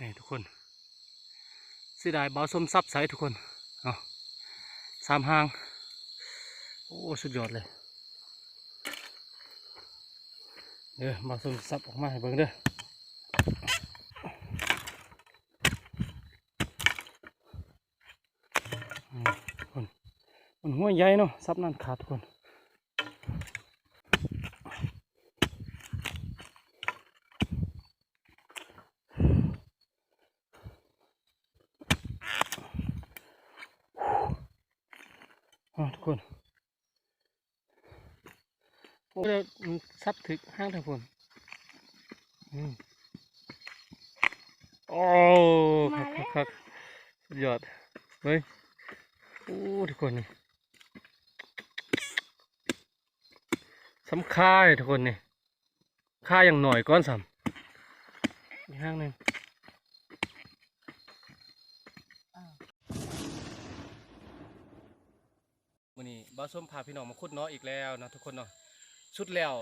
นี่ทุกคนเสียดายเบาส้มซับใสทุกคนเอาสามหาง โอ้ สุดยอดเลยเดี๋ยวเบาส้มซับออกมาให้เบิ่งเด้อมทุกคนมันหัวใหญ่เนาะซับนั่นขาดทุกคน ทุกคนโอ้ยมันซับถึกห้างทุกคนอืมโอ้คักคักคักสุดยอดเฮ้ยโอ้ทุกคนนี่สำค่ายทุกคนนี่ค่าอย่างหน่อยก้อนสามอีกห้างหนึ่ง มื่อนี้ บ้าส้มพาพี่น้องมาขุดเนาะอีกแล้วนะทุกคนเนาะชุดแล้ว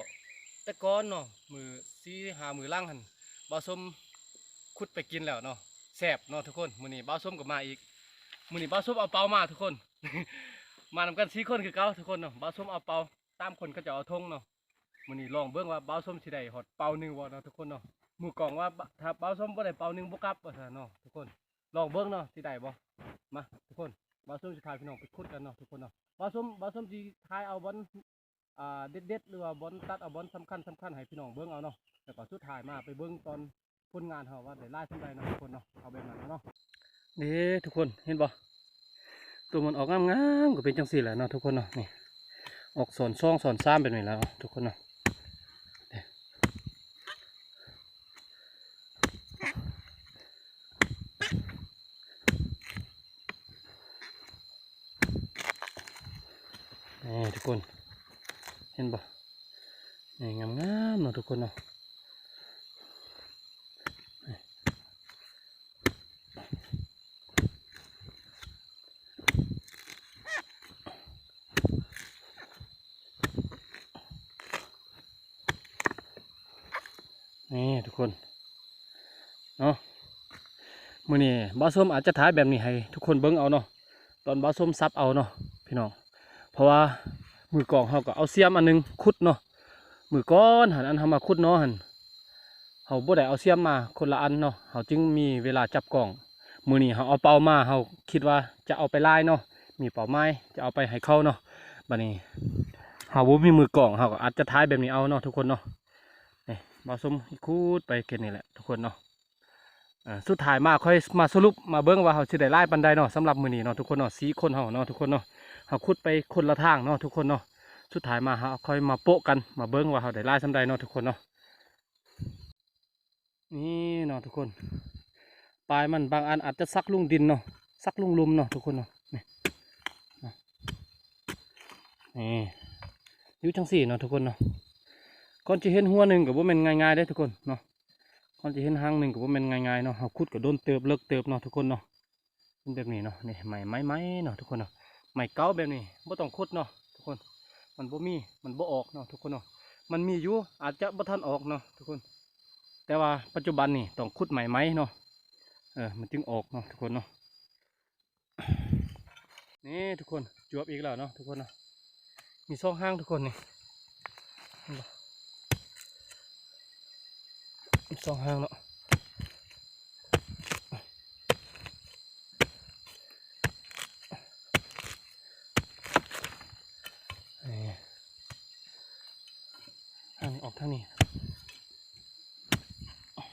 แต่ก้อนเนาะมือซีหามือล่างหันบ้าส้มขุดไปกินแล้วเนาะแซ่บเนาะทุกคนมือนี้บ้าส้มก็มาอีกมือนี้บ้าส้มเอาเปามาทุกคน มานำกันสี่คนคือเก่าทุกคนเนาะบ้าส้มเอาเปาตามคนก็จะเอาธงเนาะมือนี้ลองเบิ่งว่าบ้าส้มสิได้หอดเปาหนึ่งบ่เนาะทุกคนเนาะมือกล่องว่าถ้าบ้าส้มบ่ได้เปาหนึ่งบ่กลับว่าซั่นเนาะทุกคนลองเบิ่งเนาะสิได้บ่มาทุกคนบ้าส้มสิพาพี่น้องไปขุดกันเนาะทุกคนเนาะ บาสมบาสมจีทายเอาบอลอ่าเด็ดเด็ดหรือว่าบอลตัดเอาบอลสำคัญสำคัญให้พี่น้องเบิ้งเอาเนาะแล้วก็สุดท้ายมาไปเบิ้งตอนผลงานเขาว่าได้ไล่ทั้งใดเนาะทุกคนเนาะเอาแบบนั้นเนาะนี่ทุกคนเห็นบ่ตัวมันออกงามๆก็เป็นจังสีแหละเนาะทุกคนเนาะนี่ออกสอนซ่องสอนซ้ำเป็นไงแล้วทุกคนเนาะนี่นี่ทุกคนเห็นบ่นี่งามเนาะทุกคนเนาะนี่ทุกคนเนาะมือนี้บ้าส้มอาจจะถ่ายแบบนี้ให้ทุกคนเบิ่งเอาเนาะตอนบ้าส้มซับเอาเนาะพี่น้องเพราะว่ามือกองเฮาก็เอาเสียมอันหนึงขุดเนาะ มือก้อนหันอันเฮามาขุดเนาะหันเฮาบ่ได้เอาเสียมมาคนละอันเนาะเฮาจึงมีเวลาจับกล่อง มือนี้เฮาเอาเป่ามาเฮาคิดว่าจะเอาไปไลายเนาะมีเป่าไม้จะเอาไปให้เขาเนาะบัดนี้เฮาบ่มีมือกล่องเฮาก็อาจจะถ่ายแบบนี้เอาเนาะทุกคนเนาะนี่มาสมคูดไปเกณนี่แหละทุกคนเนาะสุดท้ายมาค่อยมาสรุปมาเบิ้งว่าเขาสิได้ไล่ปันไดเนาะสำหรับมือนี้เนาะทุกคนเนาะสีคนเฮาเนาะทุกคนเนาะเขาขุดไปคนละทางเนาะทุกคนเนาะ สุดท้ายมาเขาค่อยมาโปะกันมาเบิ้งว่าเขาได้ไล่สำใดเนาะทุกคนเนาะนี่เนาะทุกคนปลายมันบางอันอาจจะซักลุงดินเนาะซักลุงลุมเนาะทุกคนเนาะนี่อะนี่อยู่จังสี่เนาะทุกคนเนาะก่อนจะเห็นหัวหนึ่งกับว่ามันง่ายๆได้ทุกคนเนาะก่อนจะเห็นหางหนึ่งกับว่ามันง่ายๆเนาะเขาขุดกับโดนเติบเลิกเติบเนาะทุกคนเนาะเป็นแบบนี้เนาะนี่ไม้ไม้ไม้เนาะทุกคนเนาะไม้เก่าแบบนี้บ่ต้องขุดเนาะทุกคน มันบ่มีมันบ่ออกเนาะทุกคนเนาะมันมีอยู่อาจจะบ่ทันออกเนาะทุกคน แต่ว่าปัจจุบันนี่ต้องขุดไม้ไหมเนาะเออมันจึงออกเนาะทุกคนเนาะนี่ทุกคนจวบอีกแล้วเนาะทุกคนเนาะมีสองห้างทุกคนนี่สองห้างเนาะนี่ ทางนี้ออก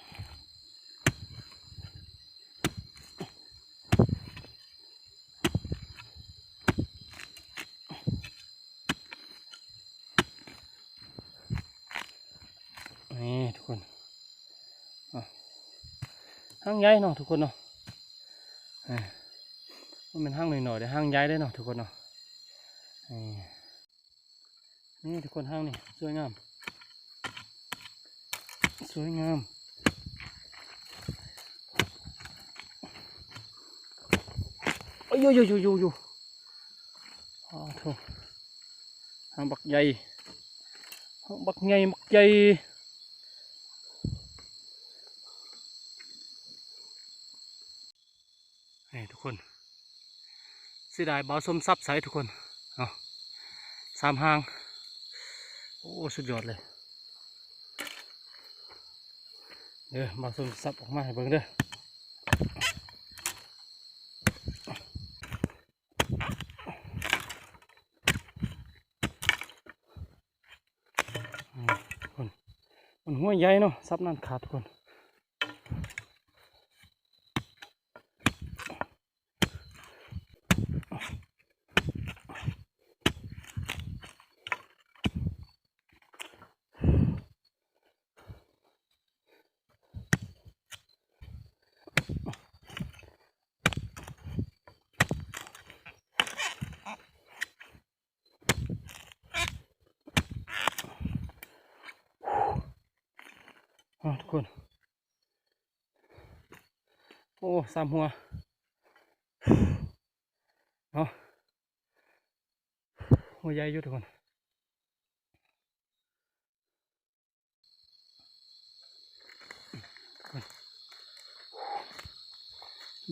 ทางนี้นี่ทุกคนห้างใหญ่เนาะทุกคนเนาะมันเป็นห้างหน่อยๆแต่ห้างใหญ่ได้เนาะทุกคนเนาะนี่ทุกคนห้างนี่สวยงาม สวยงาม โอ้ยโยโยโยโยโยอ๋อโถห้างบักใหญ่หางบักใหญ่บักใหญ่นี่ทุกคนเสียดายเบาส้มซับใสทุกคน เอาสามหาง โอ้ สุดยอดเลย เดี๋ยวมาส้มซับออกมาให้เบิ่งเด้อคนมันหัวใหญ่เนาะซับนั่นขาดคน อ้สามหัวเนาะหัวใหญ่อยู่ทุกคน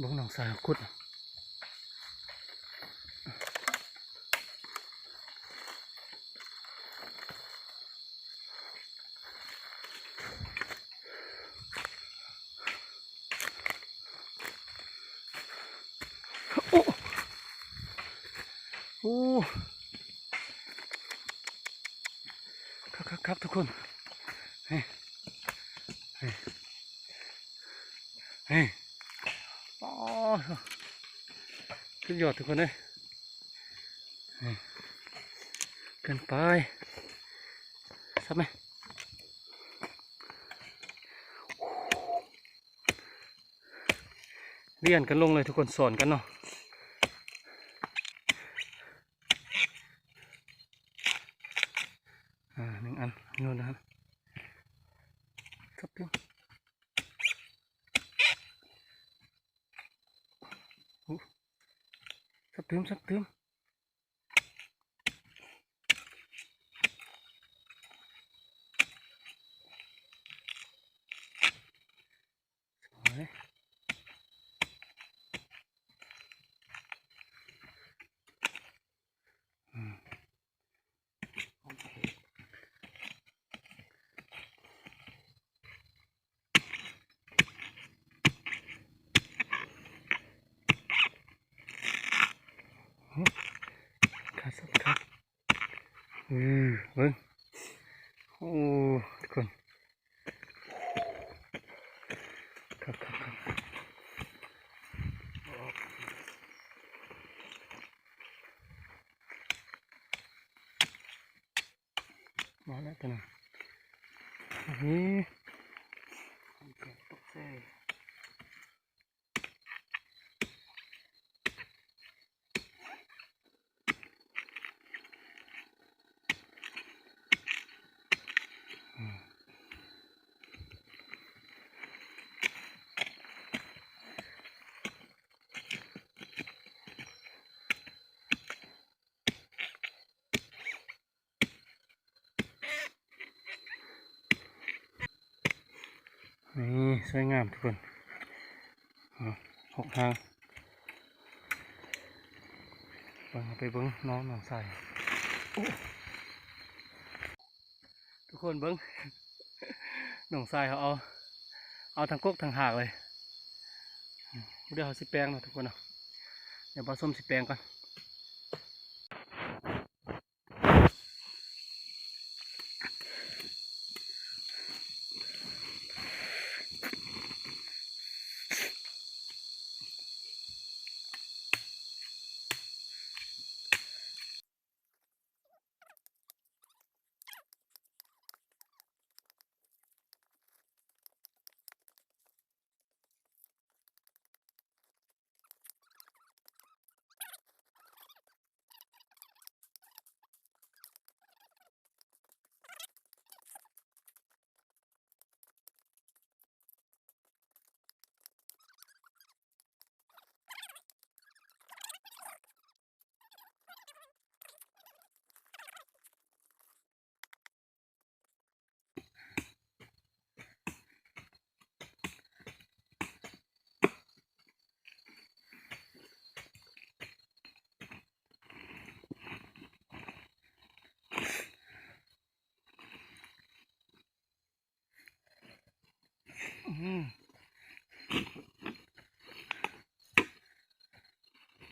บ้องหนองสายขุด โอ้ครับครับครับทุกคนเฮ้ยเฮ้ยเฮ้ยอ๋อสุดยอดทุกคนเลยเฮ้ยเกินไปสับไหมเรียนกันลงเลยทุกคนสอนกันเนาะ อ่าหนึ่งอันนู่นนะครับสับเพียงโอ้สับเติมสับเติมสวยอืมโอเค ขาดสับครับอือเบิ้งโอ้ทุกคนครับครับครับมาแล้วตัวนึงนี่ตกใจ นี่ สวยงามทุกคนหกทางเบิ่งไปเบิ้งน้องน้องใส่ทุกคนเบิ้งน้องใส่เขาเอา เอาทั้งกกทั้งหากเลยเดี๋ยวเขาสิแปลงนะทุกคนเนาะเดี๋ยวผสมสิแปลงก่อน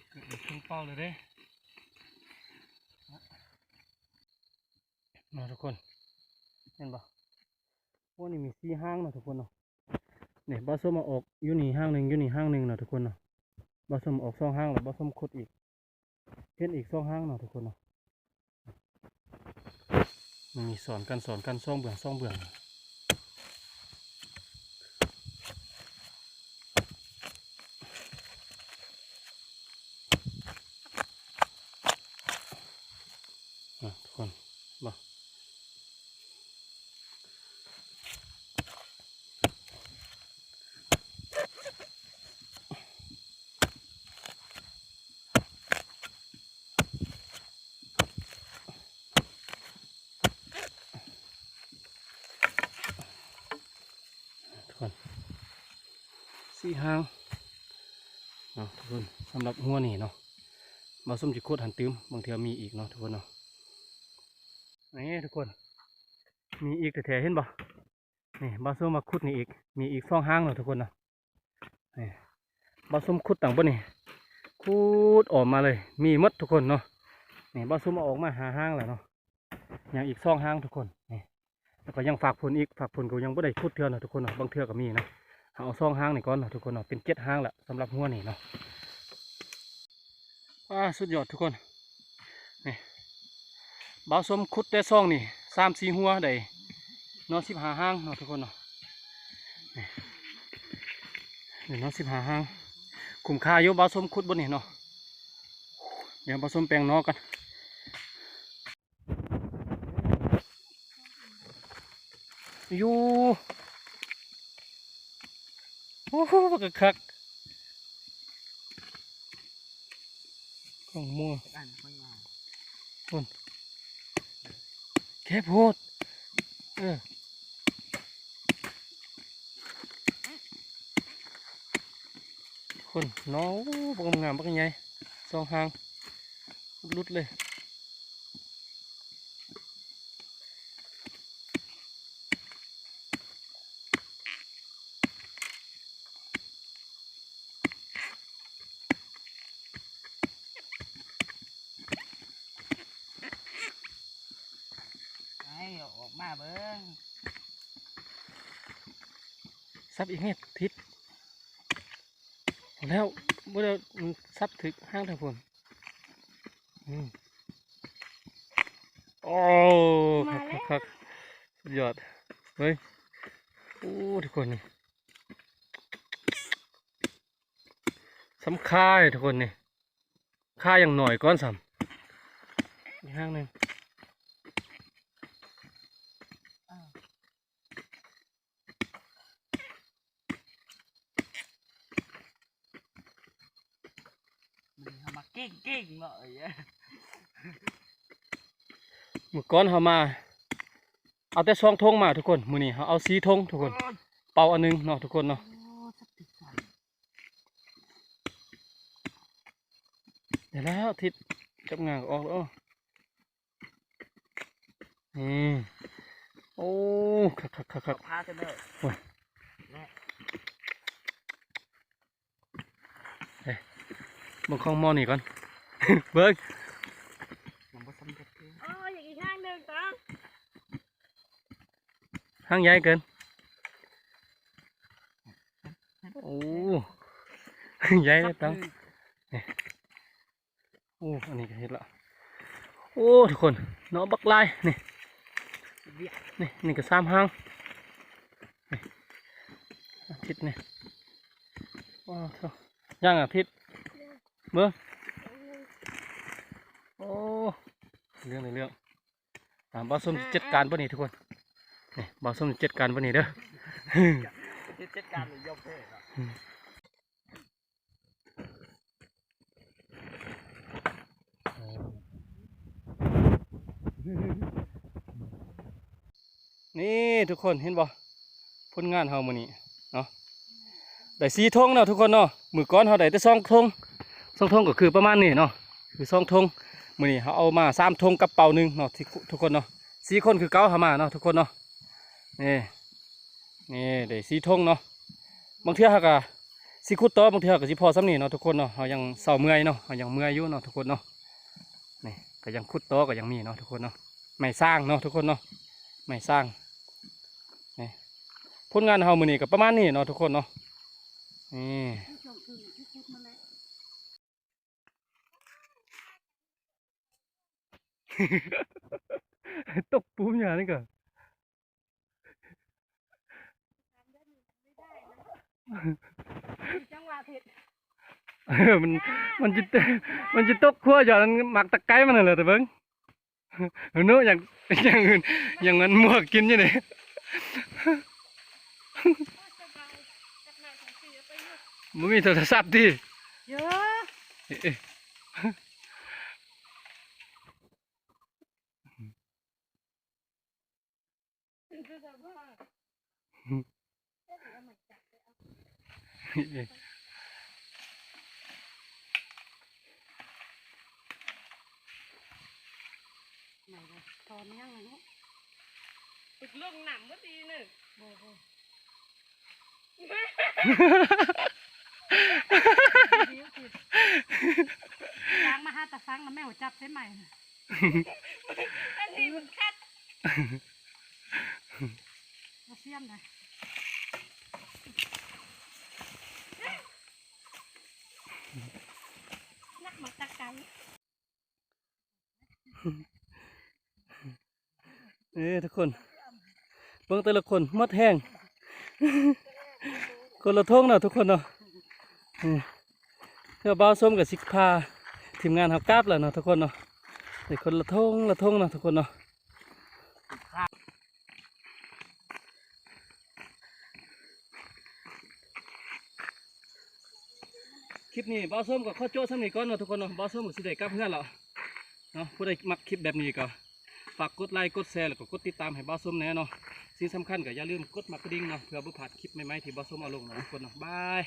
เกิดขึ้นเป้าเลยเด้มาทุกคนเห็นปะว่านี่มีสี่ห้างเนาะทุกคนเนาะเนี่ยบอสส้มมาออกอยู่นี่ห้างหนึ่งอยู่นี่ห้างหนึ่งเนาะทุกคนเนาะบอสส้มออกสองห้างแล้วบอสส้มขุดอีกเห็นอีกสองห้างเนาะทุกคนเนาะมันมีสอนกันสอนกันซ่องเบื้องซ่องเบื้องอะทุกคนบ่ ทุกคน สี่ห้างเนาะทุกคนสำหรับหัวนี่เนาะมาส้มจิโคตรหันตื้มบางเทีมีอีกเนาะทุกคนเนาะนี่ทุกคน มีอีกแต่แถเห็นบ่นี่บาส้มมาขุดนี่อีก มีอีกสองห้างเนาะทุกคนเนาะนี่บาส้มขุดต่างบนนี่ขุดออกมาเลย มีมดทุกคนเนาะนี่บาส้มมาออกมาหาห้างแล้วเนาะยังอีกสองห้างทุกคนนี่แล้วก็ยังฝากผลอีกฝากผลก็ยังไม่ได้พูดเทือนาะทุกคนเนาะบางเทือก็มีนะ เอาซองห้างนี่ก่อนเนาะทุกคนเนาะเป็นเจ็ดห้างแหละสำหรับหัวนี่เนาะว้าสุดยอดทุกคนนี่บ่าวสมคุดได้ซองนี่สามสี่หัวได้เนาะสิบห้าห้างเนาะทุกคนเนาะนี่นี่นสิบห้าห้างคุ้มค่าอยู่บ่าวสมคุดบนนี่เนาะเดี๋ยวบ่าวสมแปลงนอกันอยู่ โอ้โหบักคักของมัวอันไม่มาแค่โพดเออคนน้องบักงามบักใหญ่สองหางรุดเลย ให้ออกมาเบิ้ง ซับอีกเฮ็ดทิศเอาแล้วเมื่อมันซับ ถึกห้างทางคนอืมโอ้คักคักคักสุดยอด เฮ้ย โอ้ทุกคนนี่สำค่ายทุกคนนี่ค่าอย่างหน่อยก้อนสามอีกห้างหนึ่ง มันทำมาเก่งเก่งหน่อยมื่อก้อนเขามา เอาแต่ซองทงมาทุกคนมือนี้เขาเอาสีทงทุกคน เป่าอันนึงเนาะทุกคนเนาะเดี๋ยวแล้วทิศจับงานออกแล้วนี่โอ้คักคักคักคักพากันเลยเบิ่งของหมอนี่ก่อน เบิ่งยังบ่สำเร็จเลยอ๋ออย่างอีกข้างหนึ่งต้องห้างใหญ่เกิน โอ้ใหญ่เลยตังโอ้ อันนี้ก็เห็นละ โอ้ ทุกคนเนาะบักลายนี่เวียดนี่ นี่ก็สามห้างนี่อาทิตย์นี่ว้าวเท่าย่างอาทิตย์ เบิ่งโอ้เรื่องในเรื่องอ่าบอสมจัดการป่ะนี่ทุกคนนี่บอสมจัดการป่ะนี่เด้อที่จัดการเลยยกเลยเหรอนี่ทุกคนเห็นบ่ผลงานเฮามื้อนี้เนาะได้สีธงเนาะทุกคนเนาะมือก้อนเฮาได้แต่สองธง สองธงก็คือประมาณนี้เนาะคือสองธงมือนี้เฮาเอามาสามธงกับเป่าหนึงเนาะทุกคนเนาะสี่คนคือเก้าเฮามาเนาะทุกคนเนาะนี่นี่ได้สีทงเนาะบางเทื่อเฮาก็สิขุดต่อบางเทื่อก็สิพอซ้ำนี่เนาะทุกคนเนาะเฮายังเศร้าเมื่อยเนาะเฮายังเมื่อยอยู่เนาะทุกคนเนาะนี่ก็ยังขุดต่อก็ยังมีเนาะทุกคนเนาะไม่สร้างเนาะทุกคนเนาะไม่สร้างนี่ผลงานเฮามือนี้ก็ประมาณนี้เนาะทุกคนเนาะนี่ ที่ชมคือที่คุดมาแล้ว ตกปูมอย่างนี้ก็จังหวะผิดเออมันมันจะมันจะตกขั้วอย่างนั้นหมักตะไคร้มันน่ะเหรอแต่เบิ้งเออเนอะอย่างอย่างอื่นอย่างนั้นหมวกกินอยังไงมันมีโทรศัพท์ที่เยอะ เอ๊ะ ไหนเลยถอนยังไงลูกตึกเรื่องหนังก็ดีหนึ่งโบโบดิ้วผิดล้างมาห้าตะฟังแล้วแม่หัวจับใช่ไหมน่ะอันนี้มันคัดมาเสียมเลยนักหมัก ตะไคร้เออทุกคนเบิ่งแต่ละคนมัดแห้ง คนละทงเนาะทุกคนเนาะเออเพื่อบ่าส้มกับสิกพาทีมงานเขากราบแล้วเนาะทุกคนเนาะแต่คนละทงละทงเนาะทุกคนเนาะ ลิปนี้บ้าส้มกับข้อโจ้สำนีก่อนเนาะทุกคนเนาะบ้าส้มกับสิได้กับเพื่อนเราเนาะผู้ใดมักคลิปแบบนี้ก็ฝากกดไลค์กดแชร์แล้วก็กดติดตามให้บ้าส้มแน่เนาะสิ่งสำคัญก็อย่าลืมกดมากระดิ่งเนาะเพื่อบ่พลาดคลิปใหม่ๆที่บ้าส้มเอาลงเนาะทุกคนเนาะบาย